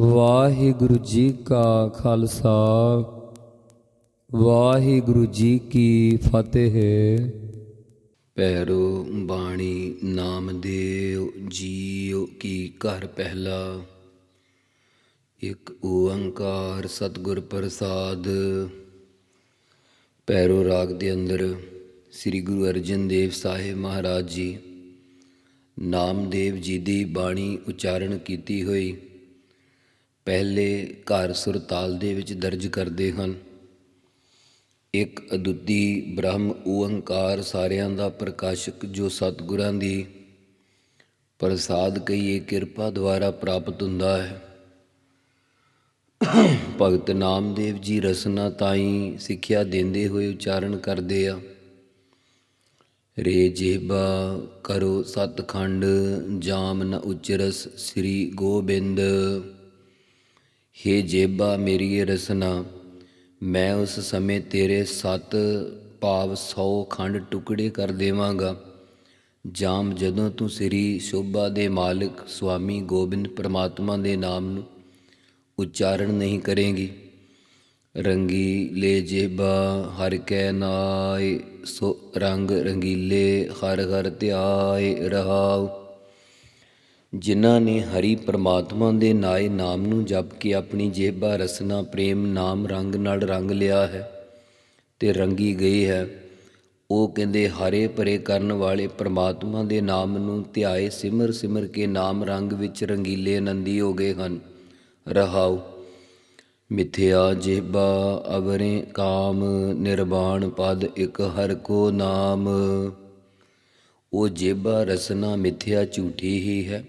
ਵਾਹਿਗੁਰੂ ਜੀ ਕਾ ਖਾਲਸਾ, ਵਾਹਿਗੁਰੂ ਜੀ ਕੀ ਫਤਿਹ। ਪੈਰੋ ਬਾਣੀ ਨਾਮਦੇਵ ਜੀਉ ਕੀ ਘਰ ਪਹਿਲਾ। ਇੱਕ ਓੰਕਾਰ ਸਤਿਗੁਰ ਪ੍ਰਸਾਦ। ਪੈਰੋ ਰਾਗ ਦੇ ਅੰਦਰ ਸ੍ਰੀ ਗੁਰੂ ਅਰਜਨ ਦੇਵ ਸਾਹਿਬ ਮਹਾਰਾਜ ਜੀ, ਨਾਮਦੇਵ ਜੀ ਦੀ ਬਾਣੀ ਉਚਾਰਨ ਕੀਤੀ ਹੋਈ। ਪਹਿਲੇ ਘਰ ਸੁਰਤਾਲ ਦੇ ਵਿੱਚ ਦਰਜ ਕਰਦੇ ਹਨ। ਇੱਕ ਅਦੁੱਤੀ ਬ੍ਰਹਮ ਓੰਕਾਰ ਸਾਰਿਆਂ ਦਾ ਪ੍ਰਕਾਸ਼ਕ ਜੋ ਸਤਿਗੁਰਾਂ ਦੀ ਪ੍ਰਸਾਦ ਕਹੀਏ ਕਿਰਪਾ ਦੁਆਰਾ ਪ੍ਰਾਪਤ ਹੁੰਦਾ ਹੈ। ਭਗਤ ਨਾਮਦੇਵ ਜੀ ਰਸਨਾ ਤਾਈ ਸਿੱਖਿਆ ਦਿੰਦੇ ਹੋਏ ਉਚਾਰਨ ਕਰਦੇ ਆ। ਰੇ ਜੇਬਾ ਕਰੋ ਸਤਖੰਡ, ਜਾਮ ਨ ਉਚਰਸ ਸ੍ਰੀ ਗੋਬਿੰਦ। ਹੇ ਜੇਬਾ ਮੇਰੀ ਇਹ ਰਸਨਾ, ਮੈਂ ਉਸ ਸਮੇਂ ਤੇਰੇ ਸੱਤ ਭਾਵ 100 ਖੰਡ ਟੁਕੜੇ ਕਰ ਦੇਵਾਂਗਾ। ਜਾਮ ਜਦੋਂ ਤੂੰ ਸ੍ਰੀ ਸ਼ੋਭਾ ਦੇ ਮਾਲਕ ਸੁਆਮੀ ਗੋਬਿੰਦ ਪ੍ਰਮਾਤਮਾ ਦੇ ਨਾਮ ਨੂੰ ਉਚਾਰਨ ਨਹੀਂ ਕਰੇਂਗੀ। ਰੰਗੀ ਲੈ ਜੇਬਾ, ਹਰ ਕੈ ਨਾਏ, ਸੋ ਰੰਗ ਰੰਗੀਲੇ ਹਰ ਹਰ ਧਿਆਏ ਰਹਾਉ। ਜਿਨ੍ਹਾਂ ਨੇ ਹਰੀ ਪਰਮਾਤਮਾ ਦੇ ਨਾਏ ਨਾਮ ਨੂੰ ਜਪ ਕੇ ਆਪਣੀ ਜੇਬਾ, ਰਸਨਾ, ਪ੍ਰੇਮ, ਨਾਮ, ਰੰਗ ਨਾਲ ਰੰਗ ਲਿਆ ਹੈ ਤੇ ਰੰਗੀ ਗਈ ਹੈ। ਉਹ ਕਹਿੰਦੇ, ਹਰੇ ਭਰੇ ਕਰਨ ਵਾਲੇ ਪਰਮਾਤਮਾ ਦੇ ਨਾਮ ਨੂੰ ਧਿਆਏ ਸਿਮਰ ਸਿਮਰ ਕੇ ਨਾਮ ਰੰਗ ਵਿੱਚ ਰੰਗੀਲੇ ਆਨੰਦੀ ਹੋ ਗਏ ਹਨ। ਰਹਾਉ, ਮਿਥਿਆ ਜੇਬਾ ਅਵਰੇ ਕਾਮ ਨਿਰਵਾਣ ਪਦ ਇਕ ਹਰ ਕੋ ਨਾਮ। ਉਹ ਜੇਬਾ, ਰਸਨਾ, ਮਿਥਿਆ ਝੂਠੀ ਹੀ ਹੈ।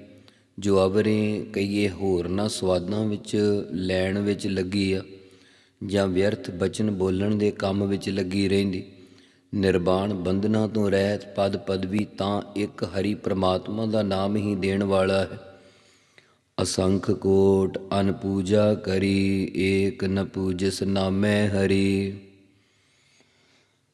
ਜੋ ਅਵਰੇ ਕਈਏ ਹੋਰ ਨਾ ਸਵਾਦਾਂ ਵਿੱਚ ਲੈਣ ਵਿੱਚ ਲੱਗੀ ਆ, ਜਾਂ ਵਿਅਰਥ ਬਚਨ ਬੋਲਣ ਦੇ ਕੰਮ ਵਿੱਚ ਲੱਗੀ ਰਹਿੰਦੀ। ਨਿਰਵਾਣ ਬੰਧਨਾਂ ਤੋਂ ਰਹਿਤ ਪਦ ਪਦਵੀ ਤਾਂ ਇੱਕ ਹਰੀ ਪ੍ਰਮਾਤਮਾ ਦਾ ਨਾਮ ਹੀ ਦੇਣ ਵਾਲਾ ਹੈ। ਅਸੰਖ ਕੋਟ ਅਨਪੂਜਾ ਕਰੀ, ਏਕ ਨ ਪੂਜਸ ਨਾਮੈ ਹਰੀ।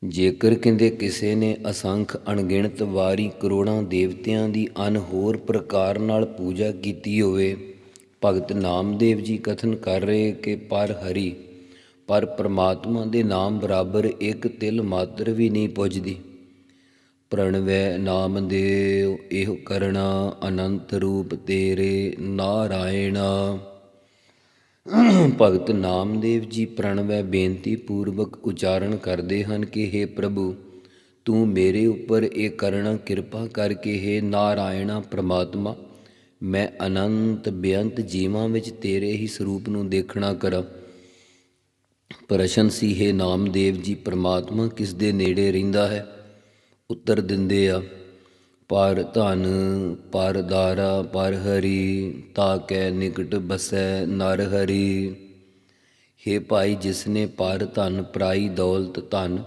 ਜੇਕਰ ਕਹਿੰਦੇ ਕਿਸੇ ਨੇ ਅਸੰਖ ਅਣਗਿਣਤ ਵਾਰੀ ਕਰੋੜਾਂ ਦੇਵਤਿਆਂ ਦੀ ਅਨਹੋਰ ਪ੍ਰਕਾਰ ਨਾਲ ਪੂਜਾ ਕੀਤੀ ਹੋਵੇ, ਭਗਤ ਨਾਮਦੇਵ ਜੀ ਕਥਨ ਕਰ ਰਹੇ ਕਿ ਪਰ ਹਰੀ, ਪਰ ਪ੍ਰਮਾਤਮਾ ਦੇ ਨਾਮ ਬਰਾਬਰ ਇੱਕ ਤਿਲ ਮਾਤਰ ਵੀ ਨਹੀਂ ਪੁੱਜਦੀ। ਪ੍ਰਣਵੈ ਨਾਮਦੇਵ, ਇਹ ਕਰਣਾ ਅਨੰਤ ਰੂਪ ਤੇਰੇ ਨਾਰਾਇਣਾ। ਭਗਤ ਨਾਮਦੇਵ ਜੀ ਪ੍ਰਣਵੈ ਬੇਨਤੀ ਪੂਰਵਕ ਉਚਾਰਨ ਕਰਦੇ ਹਨ ਕਿ हे ਪ੍ਰਭੂ, ਤੂੰ ਮੇਰੇ ਉੱਪਰ ਇਹ ਕਰਣਾ ਕਿਰਪਾ ਕਰਕੇ हे ਨਾਰਾਇਣਾ ਪ੍ਰਮਾਤਮਾ, ਮੈਂ ਅਨੰਤ ਬੇਅੰਤ ਜੀਵਾਂ ਵਿੱਚ ਤੇਰੇ ਹੀ ਸਰੂਪ ਨੂੰ ਦੇਖਣਾ ਕਰਾਂ। ਪ੍ਰਸ਼ਨ ਸੀ, ਹੈ ਨਾਮਦੇਵ ਜੀ ਪ੍ਰਮਾਤਮਾ ਕਿਸ ਦੇ ਨੇੜੇ ਰਹਿੰਦਾ ਹੈ? ਉੱਤਰ ਦਿੰਦੇ ਆ ਪਰ ਧਨ, ਪਰ ਦਾਰਾ, ਪਰ ਹਰੀ ਤਾਕੈ ਨਿਕਟ ਬਸੈ ਨਰ ਹਰੀ। हे ਭਾਈ ਜਿਸਨੇ ਪਰ ਧਨ ਪ੍ਰਾਈ ਦੌਲਤ ਧਨ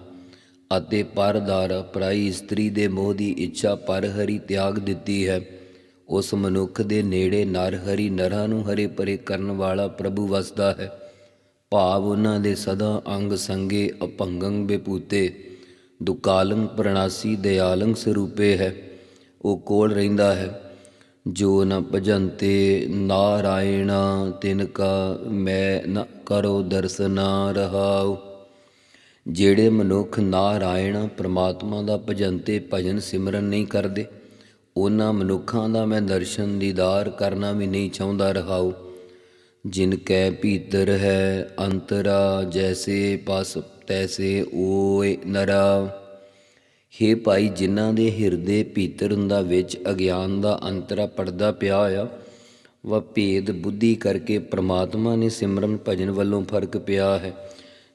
ਅਤੇ ਪਰ ਦਾਰਾ ਪ੍ਰਾਈ ਇਸਤਰੀ ਦੇ ਮੋਹ ਦੀ ਇੱਛਾ ਪਰ ਹਰੀ ਤਿਆਗ ਦਿੱਤੀ ਹੈ, ਉਸ ਮਨੁੱਖ ਦੇ ਨੇੜੇ ਨਰ ਹਰੀ ਨਰਾਂ ਨੂੰ ਹਰੇ ਪਰੇ ਕਰਨ ਵਾਲਾ ਪ੍ਰਭੂ ਵਸਦਾ ਹੈ। ਭਾਵ ਉਹਨਾਂ ਦੇ ਸਦਾ ਅੰਗ ਸੰਗੇ ਅਪੰਗੰ ਬੇਪੂਤੇ, ਦੁਕਾਲੰ ਪ੍ਰਣਾਸੀ ਦਇਆਲੰ ਸਰੂਪੇ ਹੈ। ਉਹ ਕੋਲ ਰਹਿੰਦਾ ਹੈ। ਜੋ ਨ ਭਜੰਤੇ ਨਾਰਾਇਣਾ, ਤਿਨ ਕਾ ਮੈਂ ਨ ਕਰੋ ਦਰਸਨਾ ਰਹਾਉ। ਜਿਹੜੇ ਮਨੁੱਖ ਨਾਰਾਇਣ ਪ੍ਰਮਾਤਮਾ ਦਾ ਭਜੰਤੇ ਭਜਨ ਸਿਮਰਨ ਨਹੀਂ ਕਰਦੇ, ਉਹਨਾਂ ਮਨੁੱਖਾਂ ਦਾ ਮੈਂ ਦਰਸ਼ਨ ਦੀਦਾਰ ਕਰਨਾ ਵੀ ਨਹੀਂ ਚਾਹੁੰਦਾ ਰਹਾਉ। ਜਿਨ ਕੈ ਭੀਤਰ ਹੈ ਅੰਤਰਾ, ਜੈਸੇ ਪਸ ਤੈਸੇ ਓਏ ਨਰਾ। ਹੇ ਭਾਈ, ਜਿਨ੍ਹਾਂ ਦੇ ਹਿਰਦੇ ਭੀਤਰ ਹੁੰਦਾ ਵਿੱਚ ਅਗਿਆਨ ਦਾ ਅੰਤਰਾ ਪਰਦਾ ਪਿਆ ਆ ਵਾ ਭੇਦ ਬੁੱਧੀ ਕਰਕੇ ਪ੍ਰਮਾਤਮਾ ਨੇ ਸਿਮਰਨ ਭਜਨ ਵੱਲੋਂ ਫ਼ਰਕ ਪਿਆ ਹੈ।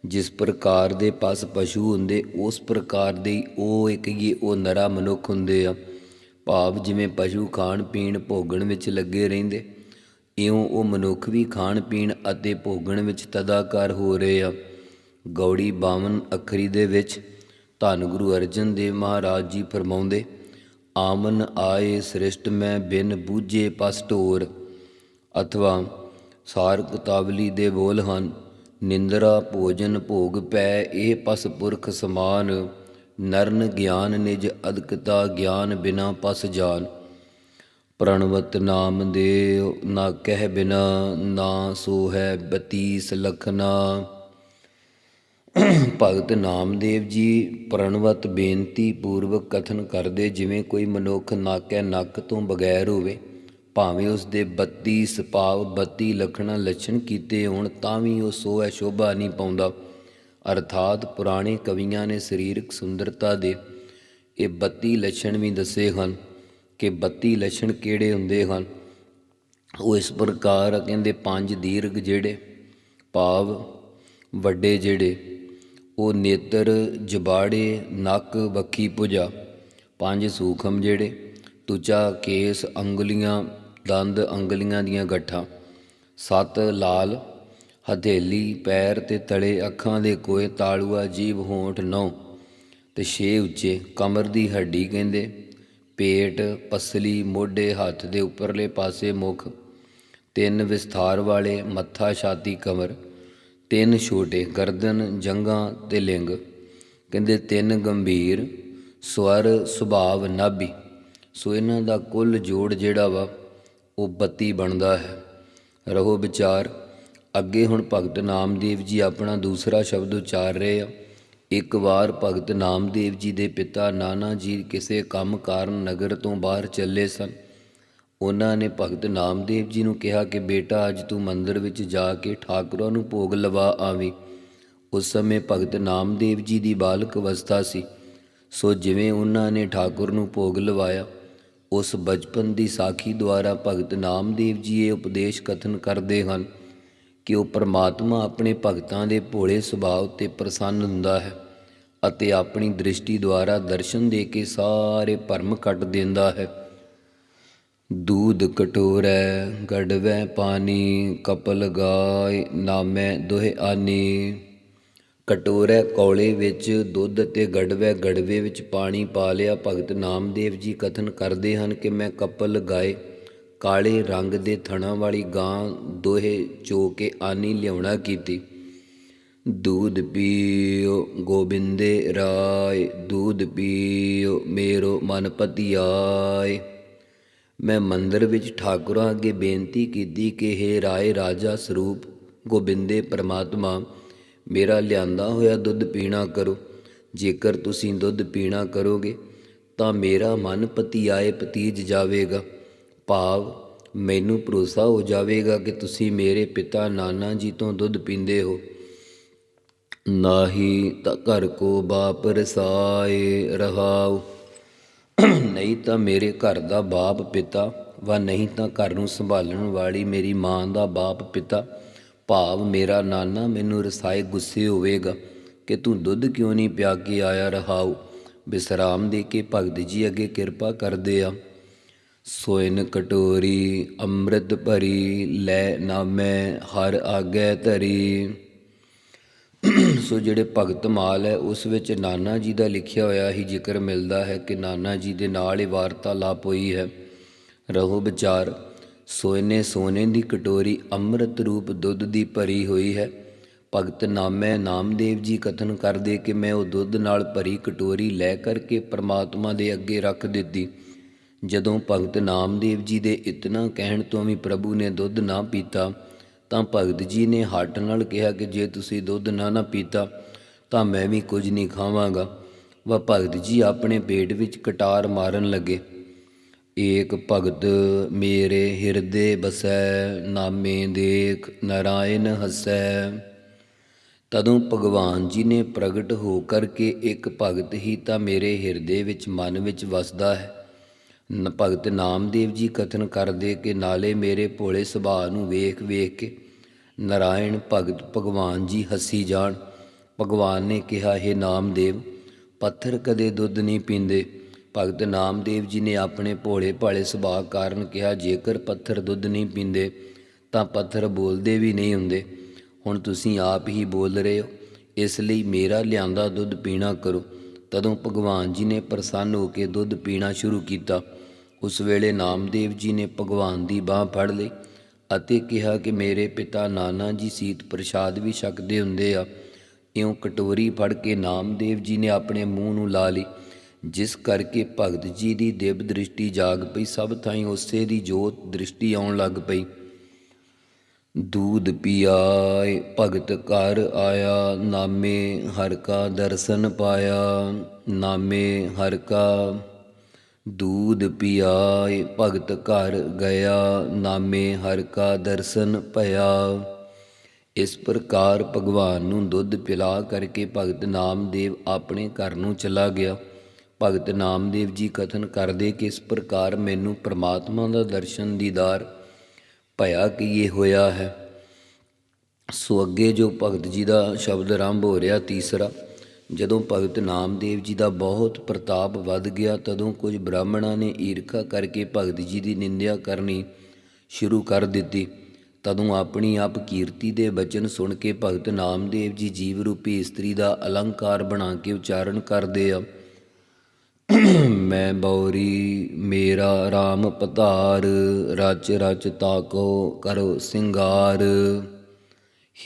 ਜਿਸ ਪ੍ਰਕਾਰ ਦੇ ਪਸ ਪਸ਼ੂ ਹੁੰਦੇ, ਉਸ ਪ੍ਰਕਾਰ ਦੇ ਉਹ ਇੱਕ ਹੀ ਉਹ ਨਰਾ ਮਨੁੱਖ ਹੁੰਦੇ ਆ। ਭਾਵ ਜਿਵੇਂ ਪਸ਼ੂ ਖਾਣ ਪੀਣ ਭੋਗਣ ਵਿੱਚ ਲੱਗੇ ਰਹਿੰਦੇ, ਇਉਂ ਉਹ ਮਨੁੱਖ ਵੀ ਖਾਣ ਪੀਣ ਅਤੇ ਭੋਗਣ ਵਿੱਚ ਤਦਾਕਾਰ ਹੋ ਰਹੇ ਆ। ਗੌੜੀ 52 ਅੱਖਰੀ ਦੇ ਵਿੱਚ ਧੰਨ ਗੁਰੂ ਅਰਜਨ ਦੇਵ ਮਹਾਰਾਜ ਜੀ ਫਰਮਾਉਂਦੇ, ਆਮਨ ਆਏ ਸ੍ਰਿਸ਼ਟ ਮੈਂ ਬਿਨ ਬੂਝੇ ਪਸ ਢੋਰ। ਅਥਵਾ ਸਾਰ ਕਿਤਾਬਲੀ ਦੇ ਬੋਲ ਹਨ, ਨਿੰਦਰਾ ਭੋਜਨ ਭੋਗ ਪੈ ਇਹ ਪਸ ਪੁਰਖ ਸਮਾਨ। ਨਰਨ ਗਿਆਨ ਨਿਜ ਅਦਕਤਾ ਗਿਆਨ ਬਿਨਾ ਪਸ ਜਾਨ। ਪ੍ਰਣਵਤ ਨਾਮ ਦੇ ਨਾ ਕਹਿ ਬਿਨਾ, ਨਾ ਸੋ ਹੈ ਬਤੀਸ ਲਖਨਾ। ਭਗਤ ਨਾਮਦੇਵ ਜੀ ਪ੍ਰਣਵਤ ਬੇਨਤੀ ਪੂਰਵਕ ਕਥਨ ਕਰਦੇ, ਜਿਵੇਂ ਕੋਈ ਮਨੁੱਖ ਨਾਕੈ ਨੱਕ ਤੋਂ ਬਗੈਰ ਹੋਵੇ, ਭਾਵੇਂ ਉਸ ਦੇ 32 ਸੁਭਾਵ 32 ਲਖਣਾ ਲੱਛਣ ਕੀਤੇ ਹੋਣ, ਤਾਂ ਵੀ ਉਹ ਸੋ ਸ਼ੋਭਾ ਨਹੀਂ ਪਾਉਂਦਾ। ਅਰਥਾਤ ਪੁਰਾਣੇ ਕਵੀਆਂ ਨੇ ਸਰੀਰਕ ਸੁੰਦਰਤਾ ਦੇ ਇਹ 32 ਲੱਛਣ ਵੀ ਦੱਸੇ ਹਨ ਕਿ 32 ਲੱਛਣ ਕਿਹੜੇ ਹੁੰਦੇ ਹਨ। ਉਹ ਇਸ ਪ੍ਰਕਾਰ ਕਹਿੰਦੇ, ਪੰਜ ਦੀਰਘ ਜਿਹੜੇ, ਭਾਵ ਵੱਡੇ ਜਿਹੜੇ ਉਹ ਨੇਤਰ ਜਬਾੜੇ ਨੱਕ ਬੱਖੀ ਭੁਜਾ ਪੰਜ ਸੂਖਮ ਜਿਹੜੇ, ਤੁਚਾ ਕੇਸ ਅੰਗਲੀਆਂ, ਦੰਦ ਅੰਗਲੀਆਂ ਦੀਆਂ ਗੱਠਾਂ, ਸੱਤ ਲਾਲ, ਹਥੇਲੀ ਪੈਰ ਤੇ ਤਲੇ ਅੱਖਾਂ ਦੇ ਕੋਏ ਤਾਲੂਆ ਜੀਭ ਹੋਂਠ ਨੌ ਤੇ ਛੇ ਉੱਚੇ ਕਮਰ ਦੀ ਹੱਡੀ ਕਹਿੰਦੇ, ਪੇਟ, ਪਸਲੀ, ਮੋਢੇ ਹੱਥ ਦੇ ਉੱਪਰਲੇ ਪਾਸੇ ਮੁਖ, ਤਿੰਨ ਵਿਸਥਾਰ ਵਾਲੇ ਮੱਥਾ ਛਾਤੀ ਕਮਰ ਤਿੰਨ ਛੋਟੇ ਗਰਦਨ, ਜੰਗਾਂ ਤੇ ਲਿੰਗ। ਕਹਿੰਦੇ ਤਿੰਨ ਗੰਭੀਰ ਸਵਰ ਸੁਭਾਵ ਨਾਭੀ। ਸੋ ਇਹਨਾਂ ਦਾ ਕੁੱਲ ਜੋੜ ਜਿਹੜਾ ਵਾ, ਉਹ 32 ਬਣਦਾ ਹੈ। ਰਹੋ ਵਿਚਾਰ। ਅੱਗੇ ਹੁਣ ਭਗਤ ਨਾਮਦੇਵ ਜੀ ਆਪਣਾ ਦੂਸਰਾ ਸ਼ਬਦ ਉਚਾਰ ਰਹੇ ਆ। ਇੱਕ ਵਾਰ ਭਗਤ ਨਾਮਦੇਵ ਜੀ ਦੇ ਪਿਤਾ ਨਾਨਾ ਜੀ ਕਿਸੇ ਕੰਮ ਕਾਰਨ ਨਗਰ ਤੋਂ ਬਾਹਰ ਚੱਲੇ ਸਨ। ਉਹਨਾਂ ਨੇ ਭਗਤ ਨਾਮਦੇਵ ਜੀ ਨੂੰ ਕਿਹਾ ਕਿ ਬੇਟਾ, ਅੱਜ ਤੂੰ ਮੰਦਰ ਵਿੱਚ ਜਾ ਕੇ ਠਾਕੁਰਾਂ ਨੂੰ ਭੋਗ ਲਵਾ ਆਵੀਂ। ਉਸ ਸਮੇਂ ਭਗਤ ਨਾਮਦੇਵ ਜੀ ਦੀ ਬਾਲਕ ਅਵਸਥਾ ਸੀ। ਸੋ ਜਿਵੇਂ ਉਹਨਾਂ ਨੇ ਠਾਕੁਰ ਨੂੰ ਭੋਗ ਲਵਾਇਆ, ਉਸ ਬਚਪਨ ਦੀ ਸਾਖੀ ਦੁਆਰਾ ਭਗਤ ਨਾਮਦੇਵ ਜੀ ਇਹ ਉਪਦੇਸ਼ ਕਥਨ ਕਰਦੇ ਹਨ ਕਿ ਉਹ ਪਰਮਾਤਮਾ ਆਪਣੇ ਭਗਤਾਂ ਦੇ ਭੋਲੇ ਸੁਭਾਅ ਉੱਤੇ ਪ੍ਰਸੰਨ ਹੁੰਦਾ ਹੈ ਅਤੇ ਆਪਣੀ ਦ੍ਰਿਸ਼ਟੀ ਦੁਆਰਾ ਦਰਸ਼ਨ ਦੇ ਕੇ ਸਾਰੇ ਭਰਮ ਕੱਟ ਦਿੰਦਾ ਹੈ। ਦੂਧ ਕਟੋਰੈ, ਗੜਵੈ ਪਾਣੀ, ਕਪਲ ਗਾਇ ਨਾਮੈ ਦੋਹੇ ਆਨੀ। ਕਟੋਰੈ ਕੌਲੇ ਵਿੱਚ ਦੁੱਧ ਤੇ ਗੜਵੈ ਗੜਵੇ ਵਿੱਚ ਪਾਣੀ ਪਾ ਲਿਆ। ਭਗਤ ਨਾਮਦੇਵ ਜੀ ਕਥਨ ਕਰਦੇ ਹਨ ਕਿ ਮੈਂ ਕਪਲ ਗਾਏ, ਕਾਲੇ ਰੰਗ ਦੇ ਥਣਾ ਵਾਲੀ ਗਾਂ ਦੋਹੇ ਚੋ ਕੇ ਆਨੀ ਲਿਆਉਣਾ ਕੀਤੀ। ਦੂਧ ਪੀਓ ਗੋਬਿੰਦੇ ਰਾਏ, ਦੂਧ ਪੀਓ ਮੇਰੋ ਮਨ ਪਤਿਆਏ। ਮੈਂ ਮੰਦਰ ਵਿੱਚ ਠਾਕੁਰਾਂ ਅੱਗੇ ਬੇਨਤੀ ਕੀਤੀ ਕਿ हे ਰਾਏ ਰਾਜਾ ਸਰੂਪ, ਗੋਬਿੰਦੇ ਪਰਮਾਤਮਾ, ਮੇਰਾ ਲਿਆਂਦਾ ਹੋਇਆ ਦੁੱਧ ਪੀਣਾ ਕਰੋ। ਜੇਕਰ ਤੁਸੀਂ ਦੁੱਧ ਪੀਣਾ ਕਰੋਗੇ, ਤਾਂ ਮੇਰਾ ਮਨ ਪਤੀ ਆਏ ਪਤੀਜ ਜਾਵੇਗਾ। ਭਾਵ, ਮੈਨੂੰ ਭਰੋਸਾ ਹੋ ਜਾਵੇਗਾ ਕਿ ਤੁਸੀਂ ਮੇਰੇ ਪਿਤਾ ਨਾਨਾ ਜੀ ਤੋਂ ਦੁੱਧ ਪੀਂਦੇ ਹੋ। ਨਾਹੀ ਤਾਂ ਘਰ ਕੋ ਬਾਪ ਰਸਾਏ ਰਹਾਉ। ਨਹੀਂ ਤਾਂ ਮੇਰੇ ਘਰ ਦਾ ਬਾਪ ਪਿਤਾ ਵਾ ਨਹੀਂ ਤਾਂ ਘਰ ਨੂੰ ਸੰਭਾਲਣ ਵਾਲੀ ਮੇਰੀ ਮਾਂ ਦਾ ਬਾਪ ਪਿਤਾ। ਭਾਵ ਮੇਰਾ ਨਾਨਾ ਮੈਨੂੰ ਰਸਾਏ ਗੁੱਸੇ ਹੋਵੇਗਾ ਕਿ ਤੂੰ ਦੁੱਧ ਕਿਉਂ ਨਹੀਂ ਪਿਆ ਕੇ ਆਇਆ ਰਹਾਉ? ਬਿਸਰਾਮ ਦੇ ਕੇ ਭਗਤ ਜੀ ਅੱਗੇ ਕਿਰਪਾ ਕਰਦੇ ਆ। ਸੋਇਨ ਕਟੋਰੀ, ਅੰਮ੍ਰਿਤ ਭਰੀ, ਲੈ ਨਾਮੈ ਹਰ ਆਗੇ ਧਰੀ। ਸੋ ਜਿਹੜੇ ਭਗਤ ਮਾਲ ਹੈ, ਉਸ ਵਿੱਚ ਨਾਨਾ ਜੀ ਦਾ ਲਿਖਿਆ ਹੋਇਆ ਹੀ ਜ਼ਿਕਰ ਮਿਲਦਾ ਹੈ ਕਿ ਨਾਨਾ ਜੀ ਦੇ ਨਾਲ ਹੀ ਵਾਰਤਾਲਾਪ ਹੋਈ ਹੈ। ਰਹੋ ਵਿਚਾਰ ਸੋਨੇ ਸੋਨੇ ਦੀ ਕਟੋਰੀ ਅੰਮ੍ਰਿਤ ਰੂਪ ਦੁੱਧ ਦੀ ਭਰੀ ਹੋਈ ਹੈ। ਭਗਤ ਨਾਮੈ ਨਾਮਦੇਵ ਜੀ ਕਥਨ ਕਰਦੇ ਕਿ ਮੈਂ ਉਹ ਦੁੱਧ ਨਾਲ ਭਰੀ ਕਟੋਰੀ ਲੈ ਕਰਕੇ ਪ੍ਰਮਾਤਮਾ ਦੇ ਅੱਗੇ ਰੱਖ ਦਿੱਤੀ। ਜਦੋਂ ਭਗਤ ਨਾਮਦੇਵ ਜੀ ਦੇ ਇਤਨਾ ਕਹਿਣ ਤੋਂ ਵੀ ਪ੍ਰਭੂ ਨੇ ਦੁੱਧ ਨਾ ਪੀਤਾ ਤਾਂ ਭਗਤ ਜੀ ਨੇ ਹੱਟ ਨਾਲ ਕਿਹਾ ਕਿ ਜੇ ਤੁਸੀਂ ਦੁੱਧ ਨਾ ਨਾ ਪੀਤਾ, ਤਾਂ ਮੈਂ ਵੀ ਕੁਝ ਨਹੀਂ ਖਾਵਾਂਗਾ। ਵਾ ਭਗਤ ਜੀ ਆਪਣੇ ਪੇਟ ਵਿੱਚ ਕਟਾਰ ਮਾਰਨ ਲੱਗੇ। ਏਕ ਭਗਤ ਮੇਰੇ ਹਿਰਦੇ ਬਸੈ, ਨਾਮੇ ਦੇਖ ਨਰਾਇਣ ਹਸੈ। ਤਦੋਂ ਭਗਵਾਨ ਜੀ ਨੇ ਪ੍ਰਗਟ ਹੋ ਕਰਕੇ ਇੱਕ ਭਗਤ ਹੀ ਤਾਂ ਮੇਰੇ ਹਿਰਦੇ ਵਿੱਚ ਮਨ ਵਿੱਚ ਵਸਦਾ ਹੈ। ਭਗਤ ਨਾਮਦੇਵ ਜੀ ਕਥਨ ਕਰਦੇ ਕਿ ਨਾਲੇ ਮੇਰੇ ਭੋਲੇ ਸੁਭਾਅ ਨੂੰ ਵੇਖ ਵੇਖ ਕੇ ਨਰਾਇਣ ਭਗਤ ਭਗਵਾਨ ਜੀ ਹੱਸੀ ਜਾਣ। ਭਗਵਾਨ ਨੇ ਕਿਹਾ, ਹੈ ਨਾਮਦੇਵ, ਪੱਥਰ ਕਦੇ ਦੁੱਧ ਨਹੀਂ ਪੀਂਦੇ। ਭਗਤ ਨਾਮਦੇਵ ਜੀ ਨੇ ਆਪਣੇ ਭੋਲੇ ਭਾਲੇ ਸੁਭਾਅ ਕਾਰਨ ਕਿਹਾ, ਜੇਕਰ ਪੱਥਰ ਦੁੱਧ ਨਹੀਂ ਪੀਂਦੇ, ਤਾਂ ਪੱਥਰ ਬੋਲਦੇ ਵੀ ਨਹੀਂ ਹੁੰਦੇ। ਹੁਣ ਤੁਸੀਂ ਆਪ ਹੀ ਬੋਲ ਰਹੇ ਹੋ, ਇਸ ਲਈ ਮੇਰਾ ਲਿਆਂਦਾ ਦੁੱਧ ਪੀਣਾ ਕਰੋ। ਤਦੋਂ ਭਗਵਾਨ ਜੀ ਨੇ ਪ੍ਰਸੰਨ ਹੋ ਕੇ ਦੁੱਧ ਪੀਣਾ ਸ਼ੁਰੂ ਕੀਤਾ। ਉਸ ਵੇਲੇ ਨਾਮਦੇਵ ਜੀ ਨੇ ਭਗਵਾਨ ਦੀ ਬਾਹ ਫੜ ਲਈ ਅਤੇ ਕਿਹਾ ਕਿ ਮੇਰੇ ਪਿਤਾ ਨਾਨਾ ਜੀ ਸੀਤ ਪ੍ਰਸ਼ਾਦ ਵੀ ਛਕਦੇ ਹੁੰਦੇ ਆ। ਇਉਂ ਕਟੋਰੀ ਫੜ ਕੇ ਨਾਮਦੇਵ ਜੀ ਨੇ ਆਪਣੇ ਮੂੰਹ ਨੂੰ ਲਾ ਲਈ, ਜਿਸ ਕਰਕੇ ਭਗਤ ਜੀ ਦੀ ਦਿਵ ਦ੍ਰਿਸ਼ਟੀ ਜਾਗ ਪਈ, ਸਭ ਥਾਈਂ ਉਸੇ ਦੀ ਜੋਤ ਦ੍ਰਿਸ਼ਟੀ ਆਉਣ ਲੱਗ ਪਈ। ਦੂਧ ਪੀਆਏ, ਭਗਤ ਘਰ ਆਇਆ, ਨਾਮੇ ਹਰ ਕਾ ਦਰਸ਼ਨ ਪਾਇਆ, ਨਾਮੇ ਹਰ ਕਾ ਦੂਧ ਪਿਆਏ, ਭਗਤ ਘਰ ਗਿਆ, ਨਾਮੇ ਹਰ ਕਾ ਦਰਸ਼ਨ ਭਇਆ। ਇਸ ਪ੍ਰਕਾਰ ਭਗਵਾਨ ਨੂੰ ਦੁੱਧ ਪਿਲਾ ਕਰਕੇ ਭਗਤ ਨਾਮਦੇਵ ਆਪਣੇ ਘਰ ਨੂੰ ਚਲਾ ਗਿਆ। ਭਗਤ ਨਾਮਦੇਵ ਜੀ ਕਥਨ ਕਰਦੇ ਕਿ ਇਸ ਪ੍ਰਕਾਰ ਮੈਨੂੰ ਪ੍ਰਮਾਤਮਾ ਦਾ ਦਰਸ਼ਨ ਦੀਦਾਰ ਭਇਆ ਕਿ ਇਹ ਹੋਇਆ ਹੈ। ਸੋ ਅੱਗੇ ਜੋ ਭਗਤ ਜੀ ਦਾ ਸ਼ਬਦ ਆਰੰਭ ਹੋ ਰਿਹਾ ਤੀਸਰਾ ਜਦੋਂ ਭਗਤ ਨਾਮਦੇਵ ਜੀ ਦਾ ਬਹੁਤ ਪ੍ਰਤਾਪ ਵੱਧ ਗਿਆ, ਤਦੋਂ ਕੁਝ ਬ੍ਰਾਹਮਣਾਂ ਨੇ ਈਰਖਾ ਕਰਕੇ ਭਗਤ ਜੀ ਦੀ ਨਿੰਦਿਆ ਕਰਨੀ ਸ਼ੁਰੂ ਕਰ ਦਿੱਤੀ। ਤਦੋਂ ਆਪਣੀ ਆਪ ਕੀਰਤੀ ਦੇ ਬਚਨ ਸੁਣ ਕੇ ਭਗਤ ਨਾਮਦੇਵ ਜੀ ਜੀਵ ਰੂਪੀ ਇਸਤਰੀ ਦਾ ਅਲੰਕਾਰ ਬਣਾ ਕੇ ਉਚਾਰਨ ਕਰਦੇ ਆ। ਮੈਂ ਬੌਰੀ, ਮੇਰਾ RAM ਪਤਾਰ ਰਚ ਰਚ ਤਾਕੋ ਕਰੋ ਸਿੰਗਾਰ।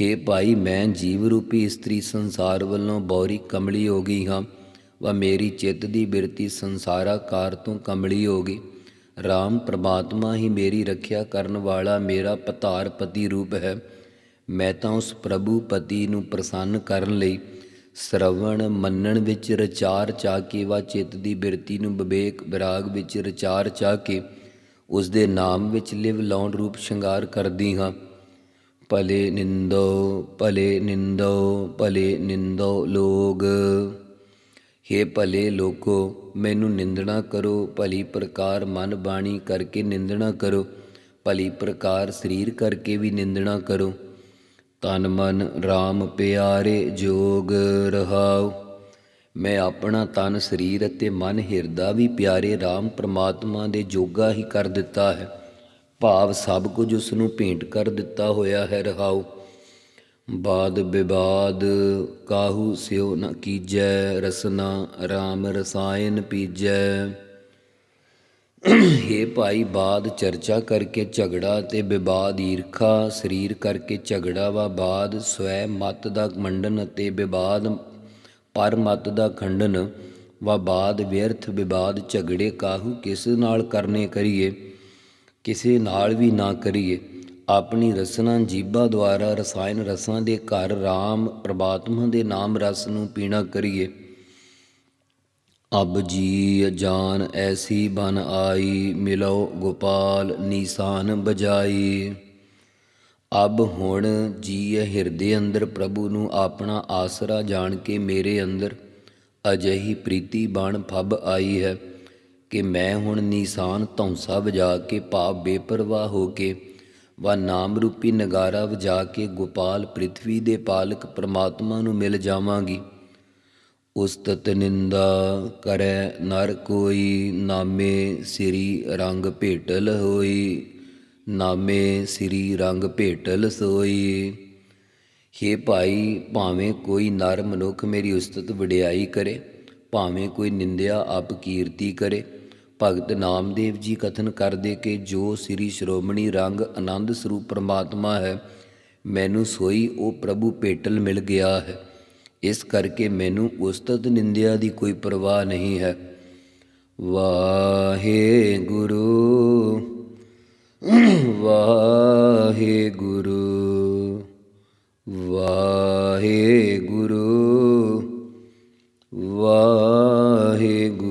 ਹੇ ਭਾਈ, ਮੈਂ ਜੀਵ ਰੂਪੀ ਇਸਤਰੀ ਸੰਸਾਰ ਵੱਲੋਂ ਬੌਰੀ ਕਮਲੀ ਹੋ ਗਈ ਹਾਂ। ਵਾ ਮੇਰੀ ਚਿੱਤ ਦੀ ਬਿਰਤੀ ਸੰਸਾਰਾਕਾਰ ਤੋਂ ਕਮਲੀ ਹੋ ਗਈ। RAM ਪ੍ਰਮਾਤਮਾ ਹੀ ਮੇਰੀ ਰੱਖਿਆ ਕਰਨ ਵਾਲਾ ਮੇਰਾ ਪਧਾਰ ਪਤੀ ਰੂਪ ਹੈ। ਮੈਂ ਤਾਂ ਉਸ ਪ੍ਰਭੂ ਪਤੀ ਨੂੰ ਪ੍ਰਸੰਨ ਕਰਨ ਲਈ ਸ਼ਰਵਣ ਮੰਨਣ ਵਿੱਚ ਰਚਾਰ ਚਾ ਕੇ ਵਾ ਚਿੱਤ ਦੀ ਬਿਰਤੀ ਨੂੰ ਵਿਵੇਕ ਵਿਰਾਗ ਵਿੱਚ ਰਚਾਰ ਚਾ ਕੇ ਉਸ ਦੇ ਨਾਮ ਵਿੱਚ ਲਿਵ ਲਾਉਣ ਰੂਪ ਸ਼ਿੰਗਾਰ ਕਰਦੀ ਹਾਂ। ਭਲੇ ਨਿੰਦੋ ਭਲੇ ਨਿੰਦੋ ਭਲੇ ਨਿੰਦੋ ਲੋਗ ਹੇ ਭਲੇ ਲੋਕੋ ਮੈਨੂੰ ਨਿੰਦਣਾ ਕਰੋ ਭਲੀ ਪ੍ਰਕਾਰ ਮਨ ਬਾਣੀ ਕਰਕੇ ਨਿੰਦਣਾ ਕਰੋ ਭਲੀ ਪ੍ਰਕਾਰ ਸਰੀਰ ਕਰਕੇ ਵੀ ਨਿੰਦਣਾ ਕਰੋ ਤਨ ਮਨ RAM ਪਿਆਰੇ ਜੋਗ ਰਹਾਓ ਮੈਂ ਆਪਣਾ ਤਨ ਸਰੀਰ ਅਤੇ ਮਨ ਹਿਰਦਾ ਵੀ ਪਿਆਰੇ RAM ਪ੍ਰਮਾਤਮਾ ਦੇ ਜੋਗਾ ਹੀ ਕਰ ਦਿੱਤਾ ਹੈ ਭਾਵ ਸਭ ਕੁਝ ਉਸ ਨੂੰ ਭੇਂਟ ਕਰ ਦਿੱਤਾ ਹੋਇਆ ਹੈ ਰਹਾਉ। ਬਾਦ ਵਿਵਾਦ ਕਾਹੂ ਸਿਓ ਨ ਕੀਜੈ, ਰਸਨਾ RAM ਰਸਾਇਨ ਪੀਜੈ। ਹੇ ਭਾਈ, ਬਾਦ ਚਰਚਾ ਕਰਕੇ ਝਗੜਾ ਤੇ ਵਿਵਾਦ ਈਰਖਾ, ਸਰੀਰ ਕਰਕੇ ਝਗੜਾ ਵਾ ਬਾਦ, ਸਵੈ ਮਤ ਦਾ ਮੰਡਨ ਅਤੇ ਵਿਵਾਦ ਪਰ ਮਤ ਦਾ ਖੰਡਨ ਵਾ ਬਾਦ, ਵਿਅਰਥ ਵਿਵਾਦ ਝਗੜੇ ਕਾਹੂ ਕਿਸ ਨਾਲ ਕਰਨੇ ਕਰੀਏ? ਕਿਸੇ ਨਾਲ ਵੀ ਨਾ ਕਰੀਏ। ਆਪਣੀ ਰਸਨਾ ਜੀਭਾ ਦੁਆਰਾ ਰਸਾਇਣ ਰਸਾਂ ਦੇ ਘਰ RAM ਪ੍ਰਮਾਤਮਾ ਦੇ ਨਾਮ ਰਸ ਨੂੰ ਪੀਣਾ ਕਰੀਏ। ਅਬ ਜੀ ਜਾਨ ਐਸੀ ਬਨ ਆਈ, ਮਿਲੋ ਗੋਪਾਲ ਨੀਸਾਨ ਬਜਾਈ। ਅਬ ਹੁਣ ਜੀ ਹਿਰਦੇ ਅੰਦਰ ਪ੍ਰਭੂ ਨੂੰ ਆਪਣਾ ਆਸਰਾ ਜਾਣ ਕੇ ਮੇਰੇ ਅੰਦਰ ਅਜਿਹੀ ਪ੍ਰੀਤੀ ਬਣ ਫੱਬ ਆਈ ਹੈ। ਕਿ ਮੈਂ ਹੁਣ ਨੀਸਾਨ ਧੌਂਸਾ ਵਜਾ ਕੇ ਭਾਵ ਬੇਪਰਵਾਹ ਹੋ ਕੇ ਵਾ ਨਾਮ ਰੂਪੀ ਨਗਾਰਾ ਵਜਾ ਕੇ ਗੋਪਾਲ ਪ੍ਰਿਥਵੀ ਦੇ ਪਾਲਕ ਪ੍ਰਮਾਤਮਾ ਨੂੰ ਮਿਲ ਜਾਵਾਂਗੀ। ਉਸਤਤ ਨਿੰਦਾ ਕਰੈ ਨਰ ਕੋਈ, ਨਾਮੇ ਸ੍ਰੀ ਰੰਗ ਭੇਟਲ ਹੋਈ, ਨਾਮੇ ਸ੍ਰੀ ਰੰਗ ਭੇਟਲ ਸੋਈ। ਹੇ ਭਾਈ, ਭਾਵੇਂ ਕੋਈ ਨਰ ਮਨੁੱਖ ਮੇਰੀ ਉਸਤਤ ਵਡਿਆਈ ਕਰੇ, ਭਾਵੇਂ ਕੋਈ ਨਿੰਦਿਆ ਆਪ ਕੀਰਤੀ ਕਰੇ ਭਗਤ ਨਾਮਦੇਵ ਜੀ ਕਥਨ ਕਰਦੇ ਕਿ ਜੋ ਸ੍ਰੀ ਸ਼੍ਰੋਮਣੀ ਰੰਗ ਆਨੰਦ ਸਰੂਪ ਪ੍ਰਮਾਤਮਾ ਹੈ, ਮੈਨੂੰ ਸੋਈ ਉਹ ਪ੍ਰਭੂ ਪੇਟਲ ਮਿਲ ਗਿਆ ਹੈ। ਇਸ ਕਰਕੇ ਮੈਨੂੰ ਉਸਤਤ ਨਿੰਦਿਆ ਦੀ ਕੋਈ ਪਰਵਾਹ ਨਹੀਂ ਹੈ। ਵਾਹਿਗੁਰੂ ਵਾਹਿਗੁਰੂ ਵਾਹਿਗੁਰੂ ਵਾਹਿਗੁਰੂ ਵਾਹਿਗੁਰੂ।